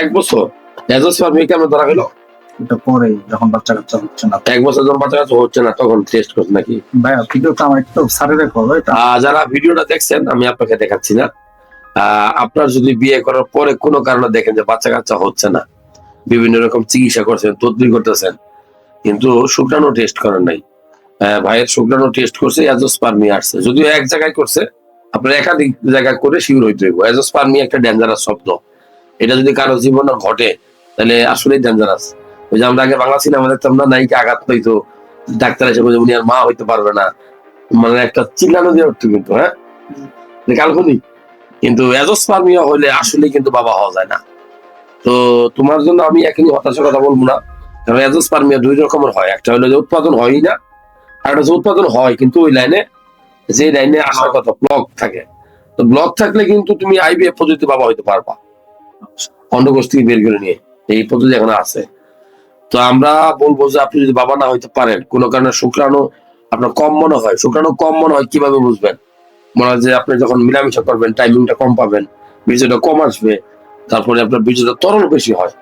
এক বছর। ধরা গেল? এটা পরে যখন বাচ্চা কাচ্চা হচ্ছে না। এক বছর যখন বাচ্চা কাছে হচ্ছে না তখন টেস্ট করছে নাকি? ভিডিওটা আমার একটু যারা ভিডিওটা দেখছেন আমি আপনাকে দেখাচ্ছি না। আপনার যদি বিয়ে করার পরে কোনো কারণে দেখেন যে বাচ্চা কাচ্চা হচ্ছে না বিভিন্ন রকম চিকিৎসা করছেন তদবির করতেছেন কিন্তু শুক্রাণু টেস্ট করেন নাই। ভাইয়ের শুক্রাণু টেস্ট করছে অ্যাজোস্পার্মি আসছে। যদিও এক জায়গায় করছে আপনার একাধিক জায়গায় করে শিউর হইতে হইব। অ্যাজোস্পার্মি একটা ডেঞ্জারাস শব্দ। এটা যদি কারও জীবনে ঘটে, তাহলে আসলেই ডেঞ্জারাস ওই যে আমরা আগে বাংলা সিনেমা দেখতাম না, নায়িকা আঘাত পাইতো, ডাক্তার এসে বলে উনি আর মা হইতে পারবে না। মানে একটা চিল্লানো দিয়ে উঠতো কিন্তু হ্যাঁ? যে কাল্পনিক। কিন্তু হলে আসলে কিন্তু বাবা হওয়া যায় না। তো তোমার জন্য আমি এখনই হতাশার কথা বলব না, কারণ অ্যাজোস্পার্মিয়া দুই রকমের হয়। একটা হলো যে উৎপাদন হয়ই না, আর একটা হচ্ছে উৎপাদন হয়, কিন্তু ওই লাইনে যে লাইনে আসার কথা ব্লক থাকে। তো ব্লক থাকলে কিন্তু তুমি আইবিএফ পদ্ধতি বাবা হইতে পারবা। অন্ডকোষ থেকে বের করে নিয়ে, এই পদ্ধতি এখন আছে। তো আমরা বলব যে আপনি যদি বাবা না হইতে পারেন, কোনো কারণে শুক্রাণু আপনার কম মনে হয়, শুক্রাণু কম মনে হয় কীভাবে বুঝবেন? মনে হয় যে আপনি যখন মিলামিশা করবেন টাইমিংটা কম পাবেন, বীর্যটা কম আসবে, তারপরে আপনার বীজটা তরল বেশি হয়।